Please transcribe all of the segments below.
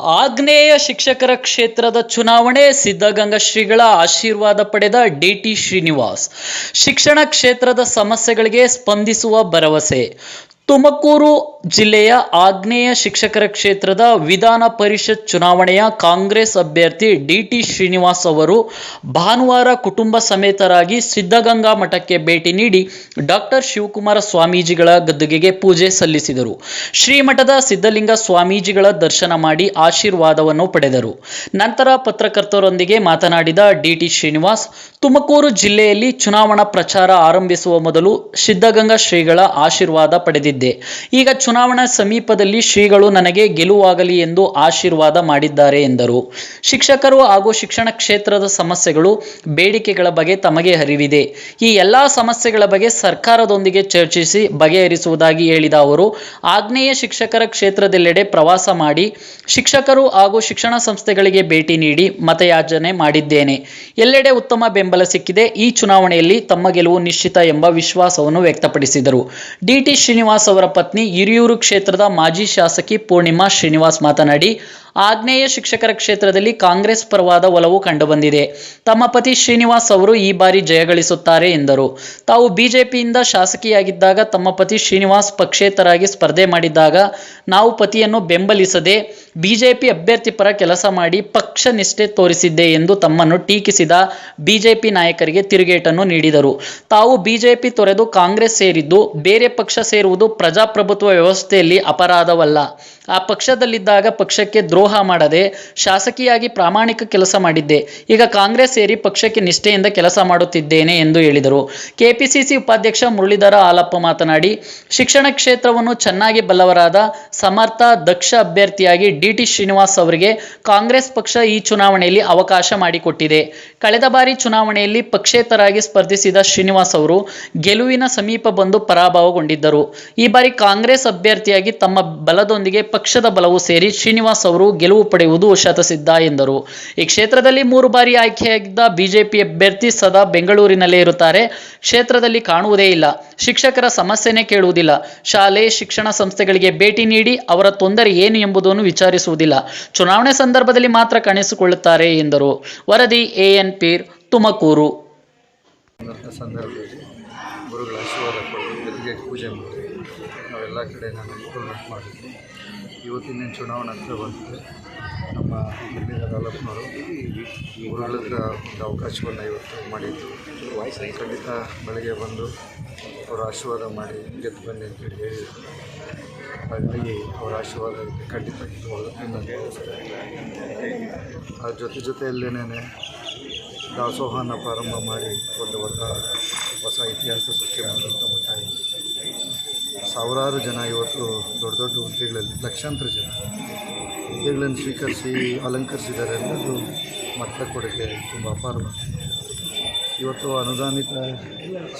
ಆಗ್ನೇಯ ಶಿಕ್ಷಕರ ಕ್ಷೇತ್ರದ ಚುನಾವಣೆ ಸಿದ್ಧಗಂಗಾ ಶ್ರೀಗಳ ಆಶೀರ್ವಾದ ಪಡೆದ ಡಿಟಿ ಶ್ರೀನಿವಾಸ್. ಶಿಕ್ಷಣ ಕ್ಷೇತ್ರದ ಸಮಸ್ಯೆಗಳಿಗೆ ಸ್ಪಂದಿಸುವ ಭರವಸೆ. ತುಮಕೂರು ಜಿಲ್ಲೆಯ ಆಗ್ನೇಯ ಶಿಕ್ಷಕರ ಕ್ಷೇತ್ರದ ವಿಧಾನ ಪರಿಷತ್ ಚುನಾವಣೆಯ ಕಾಂಗ್ರೆಸ್ ಅಭ್ಯರ್ಥಿ ಡಿಟಿ ಶ್ರೀನಿವಾಸ್ ಅವರು ಭಾನುವಾರ ಕುಟುಂಬ ಸಮೇತರಾಗಿ ಸಿದ್ಧಗಂಗಾ ಮಠಕ್ಕೆ ಭೇಟಿ ನೀಡಿ ಡಾಕ್ಟರ್ ಶಿವಕುಮಾರ ಸ್ವಾಮೀಜಿಗಳ ಗದ್ದುಗೆಗೆ ಪೂಜೆ ಸಲ್ಲಿಸಿದರು. ಶ್ರೀಮಠದ ಸಿದ್ಧಲಿಂಗ ಸ್ವಾಮೀಜಿಗಳ ದರ್ಶನ ಮಾಡಿ ಆಶೀರ್ವಾದವನ್ನು ಪಡೆದರು. ನಂತರ ಪತ್ರಕರ್ತರೊಂದಿಗೆ ಮಾತನಾಡಿದ ಡಿಟಿ ಶ್ರೀನಿವಾಸ್, ತುಮಕೂರು ಜಿಲ್ಲೆಯಲ್ಲಿ ಚುನಾವಣಾ ಪ್ರಚಾರ ಆರಂಭಿಸುವ ಮೊದಲು ಸಿದ್ಧಗಂಗಾ ಶ್ರೀಗಳ ಆಶೀರ್ವಾದ ಪಡೆದಿದ್ದೆ ಈಗ ಚುನಾವಣಾ ಸಮೀಪದಲ್ಲಿ ಶ್ರೀಗಳು ನನಗೆ ಗೆಲುವಾಗಲಿ ಎಂದು ಆಶೀರ್ವಾದ ಮಾಡಿದ್ದಾರೆ ಎಂದರು. ಶಿಕ್ಷಕರು ಹಾಗೂ ಶಿಕ್ಷಣ ಕ್ಷೇತ್ರದ ಸಮಸ್ಯೆಗಳು ಬೇಡಿಕೆಗಳ ಬಗ್ಗೆ ತಮಗೆ ಅರಿವಿದೆ. ಈ ಎಲ್ಲಾ ಸಮಸ್ಯೆಗಳ ಬಗ್ಗೆ ಸರ್ಕಾರದೊಂದಿಗೆ ಚರ್ಚಿಸಿ ಬಗೆಹರಿಸುವುದಾಗಿ ಹೇಳಿದ ಅವರು, ಆಗ್ನೇಯ ಶಿಕ್ಷಕರ ಕ್ಷೇತ್ರದೆಲ್ಲೆಡೆ ಪ್ರವಾಸ ಮಾಡಿ ಶಿಕ್ಷಕರು ಹಾಗೂ ಶಿಕ್ಷಣ ಸಂಸ್ಥೆಗಳಿಗೆ ಭೇಟಿ ನೀಡಿ ಮತಯಾಚನೆ ಮಾಡಿದ್ದೇನೆ. ಎಲ್ಲೆಡೆ ಉತ್ತಮ ಬೆಂಬಲ ಸಿಕ್ಕಿದೆ. ಈ ಚುನಾವಣೆಯಲ್ಲಿ ತಮ್ಮ ಗೆಲುವು ನಿಶ್ಚಿತ ಎಂಬ ವಿಶ್ವಾಸವನ್ನು ವ್ಯಕ್ತಪಡಿಸಿದರು. ಡಿಟಿ ಶ್ರೀನಿವಾಸ್ ಅವರ ಪತ್ನಿ ಹಿರಿಯೂರು ಕ್ಷೇತ್ರದ ಮಾಜಿ ಶಾಸಕಿ ಪೂರ್ಣಿಮಾ ಶ್ರೀನಿವಾಸ್ ಮಾತನಾಡಿ ಆಗ್ನೇಯ ಶಿಕ್ಷಕರ ಕ್ಷೇತ್ರದಲ್ಲಿ ಕಾಂಗ್ರೆಸ್ ಪರವಾದ ಒಲವು ಕಂಡುಬಂದಿದೆ. ತಮ್ಮ ಪತಿ ಶ್ರೀನಿವಾಸ್ ಅವರು ಈ ಬಾರಿ ಜಯಗಳಿಸುತ್ತಾರೆ ಎಂದರು. ತಾವು ಬಿಜೆಪಿಯಿಂದ ಶಾಸಕಿಯಾಗಿದ್ದಾಗ ತಮ್ಮ ಪತಿ ಶ್ರೀನಿವಾಸ್ ಪಕ್ಷೇತರಾಗಿ ಸ್ಪರ್ಧೆ ಮಾಡಿದ್ದಾಗ ನಾವು ಪತಿಯನ್ನು ಬೆಂಬಲಿಸದೆ ಬಿಜೆಪಿ ಅಭ್ಯರ್ಥಿ ಪರ ಕೆಲಸ ಮಾಡಿ ಪಕ್ಷ ನಿಷ್ಠೆ ತೋರಿಸಿದ್ದೆ ಎಂದು ತಮ್ಮನ್ನು ಟೀಕಿಸಿದ ಬಿಜೆಪಿ ನಾಯಕರಿಗೆ ತಿರುಗೇಟನ್ನು ನೀಡಿದರು. ತಾವು ಬಿಜೆಪಿ ತೊರೆದು ಕಾಂಗ್ರೆಸ್ ಸೇರಿದ್ದು ಬೇರೆ ಪಕ್ಷ ಸೇರುವುದು ಪ್ರಜಾಪ್ರಭುತ್ವ ವ್ಯವಸ್ಥೆಯಲ್ಲಿ ಅಪರಾಧವಲ್ಲ. ಆ ಪಕ್ಷದಲ್ಲಿದ್ದಾಗ ಪಕ್ಷಕ್ಕೆ ದ್ರೋಹ ಮಾಡದೆ ಶಾಸಕಿಯಾಗಿ ಪ್ರಾಮಾಣಿಕ ಕೆಲಸ ಮಾಡಿದ್ದೆ. ಈಗ ಕಾಂಗ್ರೆಸ್ ಸೇರಿ ಪಕ್ಷಕ್ಕೆ ನಿಷ್ಠೆಯಿಂದ ಕೆಲಸ ಮಾಡುತ್ತಿದ್ದೇನೆ ಎಂದು ಹೇಳಿದರು. ಕೆಪಿಸಿಸಿ ಉಪಾಧ್ಯಕ್ಷ ಮುರಳೀಧರ ಹಾಲಪ್ಪ ಮಾತನಾಡಿ, ಶಿಕ್ಷಣ ಕ್ಷೇತ್ರವನ್ನು ಚೆನ್ನಾಗಿ ಬಲ್ಲವರಾದ ಸಮರ್ಥ ದಕ್ಷ ಅಭ್ಯರ್ಥಿಯಾಗಿ ಡಿಟಿ ಶ್ರೀನಿವಾಸ್ ಅವರಿಗೆ ಕಾಂಗ್ರೆಸ್ ಪಕ್ಷ ಈ ಚುನಾವಣೆಯಲ್ಲಿ ಅವಕಾಶ ಮಾಡಿಕೊಟ್ಟಿದೆ. ಕಳೆದ ಬಾರಿ ಚುನಾವಣೆಯಲ್ಲಿ ಪಕ್ಷೇತರಾಗಿ ಸ್ಪರ್ಧಿಸಿದ ಶ್ರೀನಿವಾಸ್ ಅವರು ಗೆಲುವಿನ ಸಮೀಪ ಬಂದು ಪರಾಭವಗೊಂಡಿದ್ದರು. ಈ ಬಾರಿ ಕಾಂಗ್ರೆಸ್ ಅಭ್ಯರ್ಥಿಯಾಗಿ ತಮ್ಮ ಬಲದೊಂದಿಗೆ ಪಕ್ಷದ ಬಲವು ಸೇರಿ ಶ್ರೀನಿವಾಸ್ ಅವರು ಗೆಲುವು ಪಡೆಯುವುದು ಶತಸಿದ್ಧ ಎಂದರು. ಈ ಕ್ಷೇತ್ರದಲ್ಲಿ ಮೂರು ಬಾರಿ ಆಯ್ಕೆಯಾಗಿದ್ದ ಬಿಜೆಪಿ ಅಭ್ಯರ್ಥಿ ಸದಾ ಬೆಂಗಳೂರಿನಲ್ಲೇ ಇರುತ್ತಾರೆ. ಕ್ಷೇತ್ರದಲ್ಲಿ ಕಾಣುವುದೇ ಇಲ್ಲ. ಶಿಕ್ಷಕರ ಸಮಸ್ಯೆನೇ ಕೇಳುವುದಿಲ್ಲ. ಶಾಲೆ, ಶಿಕ್ಷಣ ಸಂಸ್ಥೆಗಳಿಗೆ ಭೇಟಿ ನೀಡಿ ಅವರ ತೊಂದರೆ ಏನು ಎಂಬುದನ್ನು ವಿಚಾರಿಸುವುದಿಲ್ಲ. ಚುನಾವಣೆ ಸಂದರ್ಭದಲ್ಲಿ ಮಾತ್ರ ಕಾಣಿಸಿಕೊಳ್ಳುತ್ತಾರೆ ಎಂದರು. ವರದಿ ಎಎನ್ ಪೀರ್, ತುಮಕೂರು. ಗುರುಗಳ ಆಶೀರ್ವಾದ ಪೂಜೆ ಮಾಡಿ, ನಾವೆಲ್ಲ ಕಡೆ ನಾನು ಇಂಪ್ರೂವ್ಮೆಂಟ್ ಮಾಡಿದ್ವಿ. ಇವತ್ತಿನ ಚುನಾವಣೆ ಹತ್ರ ಬಂದಿದೆ. ನಮ್ಮ ಹಿಂದಿನ ತಾಲೂಕಿನವರು ಊರುಗಳತ್ರ ಒಂದು ಅವಕಾಶವನ್ನು ಇವತ್ತು ಮಾಡಿದ್ದು ಖಂಡಿತ ಬೆಳಗ್ಗೆ ಬಂದು ಅವರ ಆಶೀರ್ವಾದ ಮಾಡಿ ಗೆದ್ದು ಬನ್ನಿ ಅಂತೇಳಿ ಹೇಳಿದರು. ಹಾಗಾಗಿ ಅವರ ಆಶೀರ್ವಾದ ಖಂಡಿತ ಆ ಜೊತೆ ಜೊತೆಯಲ್ಲೇನೇ ದಾಸೋಹನ ಪ್ರಾರಂಭ ಮಾಡಿ ಒಂದು ಹೊಸ ಹೊಸ ಇತಿಹಾಸ ಸೃಷ್ಟಿ ಮಾಡುವಂಥ ಮಟ್ಟ ಸಾವಿರಾರು ಜನ ಇವತ್ತು ದೊಡ್ಡ ದೊಡ್ಡ ಹುದ್ದೆಗಳಲ್ಲಿ ಲಕ್ಷಾಂತರ ಜನ. ಹುದ್ದೆಗಳನ್ನು ಸ್ವೀಕರಿಸಿ ಅಲಂಕರಿಸಿದ್ದಾರೆ ಅನ್ನೋದು ಮಕ್ಕಳ ಕೊಡುಗೆ ತುಂಬ ಅಪಾರ ಇವತ್ತು ಅನುದಾನಿತ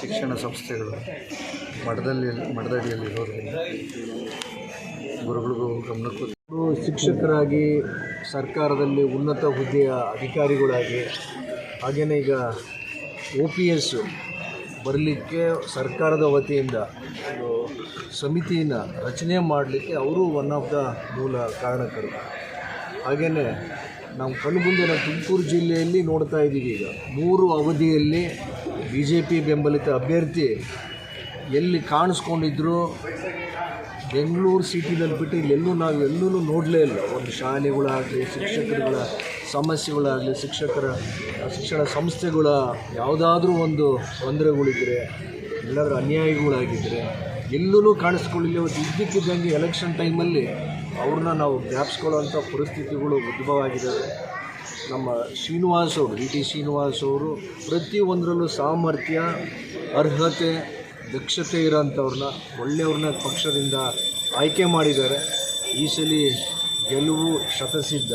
ಶಿಕ್ಷಣ ಸಂಸ್ಥೆಗಳು ಮಠದಲ್ಲಿ, ಮಠದಡಿಯಲ್ಲಿ ಇರೋದ್ರಿಂದ ಗುರುಗಳಿಗೂ ಗಮನಕ್ಕೂ ಶಿಕ್ಷಕರಾಗಿ ಸರ್ಕಾರದಲ್ಲಿ ಉನ್ನತ ಹುದ್ದೆಯ ಅಧಿಕಾರಿಗಳಾಗಿ ಹಾಗೆಯೇ ಈಗ ಒ ಪಿ ಎಸ್ಸು ಬರಲಿಕ್ಕೆ ಸರ್ಕಾರದ ವತಿಯಿಂದ ಒಂದು ಸಮಿತಿನ ರಚನೆ ಮಾಡಲಿಕ್ಕೆ ಅವರು ಒನ್ ಆಫ್ ದ ಮೂಲ ಕಾರಣಕರು. ಹಾಗೆಯೇ ನಾವು ಕಣ್ಣು ನಾವು ತುಮಕೂರು ಜಿಲ್ಲೆಯಲ್ಲಿ ನೋಡ್ತಾ ಇದ್ದೀವಿ ಈಗ. ಮೂರು ಅವಧಿಯಲ್ಲಿ ಬಿ ಜೆ ಪಿ ಬೆಂಬಲಿತ ಅಭ್ಯರ್ಥಿ ಎಲ್ಲಿ ಕಾಣಿಸ್ಕೊಂಡಿದ್ರು ಬೆಂಗಳೂರು ಸಿಟಿನಲ್ಲಿ ಬಿಟ್ಟು ಇಲ್ಲೆಲ್ಲೂ ನಾವು ಎಲ್ಲೂ ನೋಡಲೇ ಇಲ್ಲ. ಒಂದು ಶಾಲೆಗಳಾಗಲಿ ಶಿಕ್ಷಕರುಗಳ ಸಮಸ್ಯೆಗಳಾಗಲಿ, ಶಿಕ್ಷಕರ, ಶಿಕ್ಷಣ ಸಂಸ್ಥೆಗಳ ಯಾವುದಾದ್ರೂ ಒಂದು ತೊಂದರೆಗಳಿದ್ದರೆ ಎಲ್ಲಾದರೂ ಅನ್ಯಾಯಗಳಾಗಿದ್ದರೆ ಎಲ್ಲೂ ಕಾಣಿಸ್ಕೊಳ್ಳಿಲ್ಲ. ಇವತ್ತು ಇದ್ದಕ್ಕಿದ್ದಂಗೆ ಎಲೆಕ್ಷನ್ ಟೈಮಲ್ಲಿ ಅವ್ರನ್ನ ನಾವು ಜ್ಞಾಪಿಸ್ಕೊಳ್ಳೋಂಥ ಪರಿಸ್ಥಿತಿಗಳು ಉದ್ಭವ ಆಗಿದ್ದಾವೆ ನಮ್ಮ ಶ್ರೀನಿವಾಸ್ ಅವರು ಡಿ ಟಿ ಶ್ರೀನಿವಾಸ್ ಅವರು ಪ್ರತಿಯೊಂದರಲ್ಲೂ ಸಾಮರ್ಥ್ಯ, ಅರ್ಹತೆ, ದಕ್ಷತೆ ಇರೋಂಥವ್ರನ್ನ, ಒಳ್ಳೆಯವ್ರನ್ನ ಪಕ್ಷದಿಂದ ಆಯ್ಕೆ ಮಾಡಿದ್ದಾರೆ. ಈ ಸಲ ಗೆಲುವು ಶತಸಿದ್ಧ.